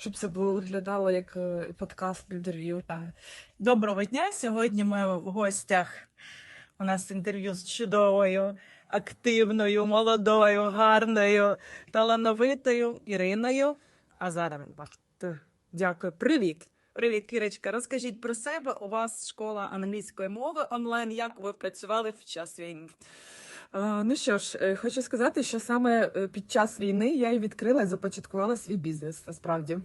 щоб це було виглядало як е, подкаст інтерв'ю. Доброго дня. Сьогодні ми в гостях. У нас інтерв'ю з чудовою, активною, молодою, гарною, талановитою Іриною. Азаровим. Дякую. Привіт. Привіт, Кірочка. Розкажіть про себе. У вас школа англійської мови онлайн. Як ви працювали в час війни? Е, Ну що ж, е, хочу сказати, що саме е, під час війни я і відкрила і започаткувала свій бізнес. Насправді.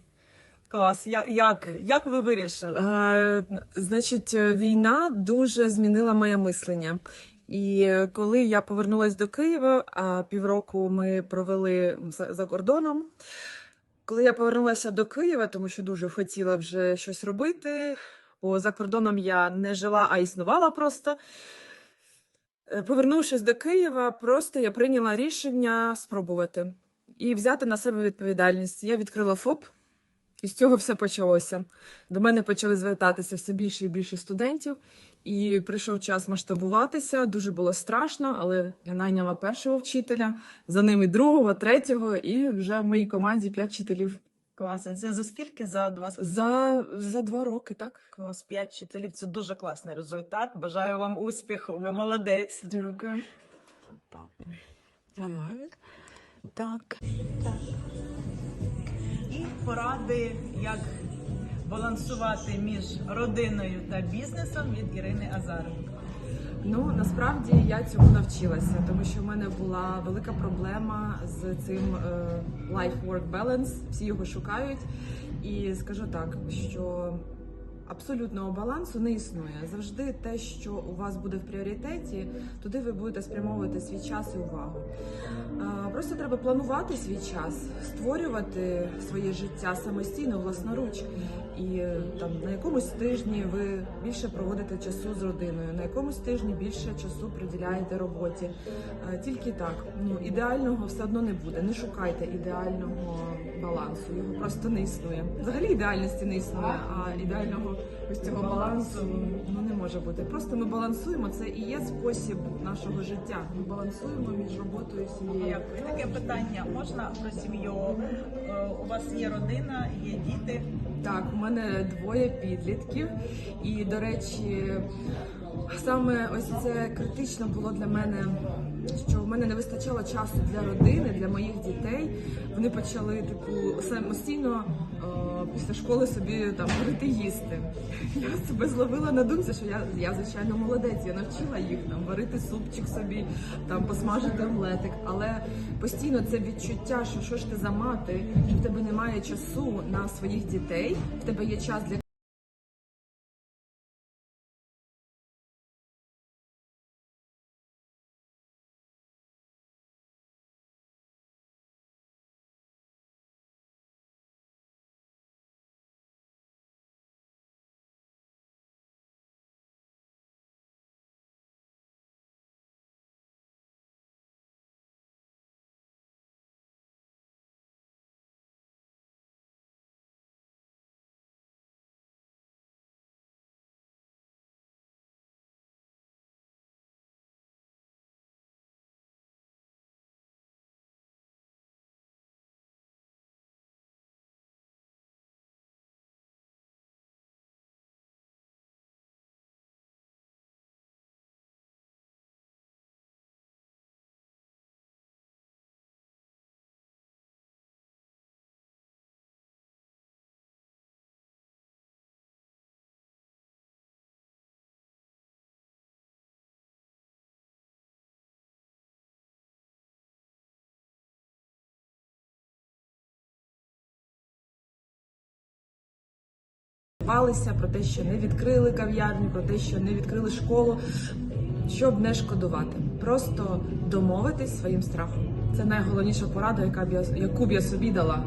Клас. Як, як ви вирішили? Е, Значить, війна дуже змінила моє мислення. І коли я повернулася до Києва, а півроку ми провели за, за кордоном. Коли я повернулася до Києва, тому що дуже хотіла вже щось робити, бо за кордоном я не жила, а існувала просто. Е, Повернувшись до Києва, просто я прийняла рішення спробувати і взяти на себе відповідальність. Я відкрила ФОП, і з цього все почалося. До мене почали звертатися все більше і більше студентів, і прийшов час масштабуватися. Дуже було страшно, але я найняла першого вчителя, за ними другого, третього, і вже в моїй команді п'ять вчителів. Класно. Це за скільки? За два За, за два роки, так? клас, п'ять вчителів. Це дуже класний результат. Бажаю вам успіху. Ви молодець. Дякую. Так. І поради, як балансувати між родиною та бізнесом від Ірини Азаренко. Ну насправді я цьому навчилася, тому що в мене була велика проблема з цим е, life-work balance. Всі його шукають. І скажу так, що абсолютного балансу не існує. Завжди те, що у вас буде в пріоритеті, туди ви будете спрямовувати свій час і увагу. Е, Просто треба планувати свій час, створювати своє життя самостійно, власноруч. І е, там на якомусь тижні ви більше проводите часу з родиною, на якомусь тижні більше часу приділяєте роботі. Е, Тільки так. Ну ідеального все одно не буде. Не шукайте ідеального балансу. Його просто не існує. Взагалі ідеальності не існує, а ідеального ось цього балансу ну не може бути. Просто ми балансуємо. Це і є спосіб нашого життя. Ми балансуємо між роботою і сім'єю. Таке питання можна про сім'ю? Е, У вас є родина, є діти. Так, у мене двоє підлітків, і до речі, саме ось це критично було для мене, що в мене не вистачало часу для родини, для моїх дітей. Вони почали типу самостійно е, після школи собі там варити їсти. Я себе зловила на думці, що я, я звичайно молодець. Я навчила їх там варити супчик собі, там посмажити омлетик. Але постійно це відчуття, що що ж ти за мати, що в тебе немає часу на своїх дітей, в тебе є час для Валися про те, що не відкрили кав'ярню, про те, що не відкрили школу, щоб не шкодувати. Просто домовитись своїм страхом. Це найголовніша порада, яка б я яку б я собі дала,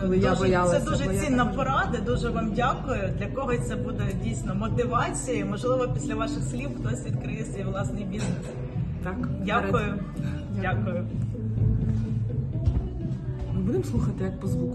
коли я Дуже- боялася. Це дуже цінна порада. Дуже вам дякую. Для когось це буде дійсно мотивацією. Можливо, після ваших слів хтось відкриє свій власний бізнес. Так, Дякую. Дякую. Ми будемо слухати як по звуку.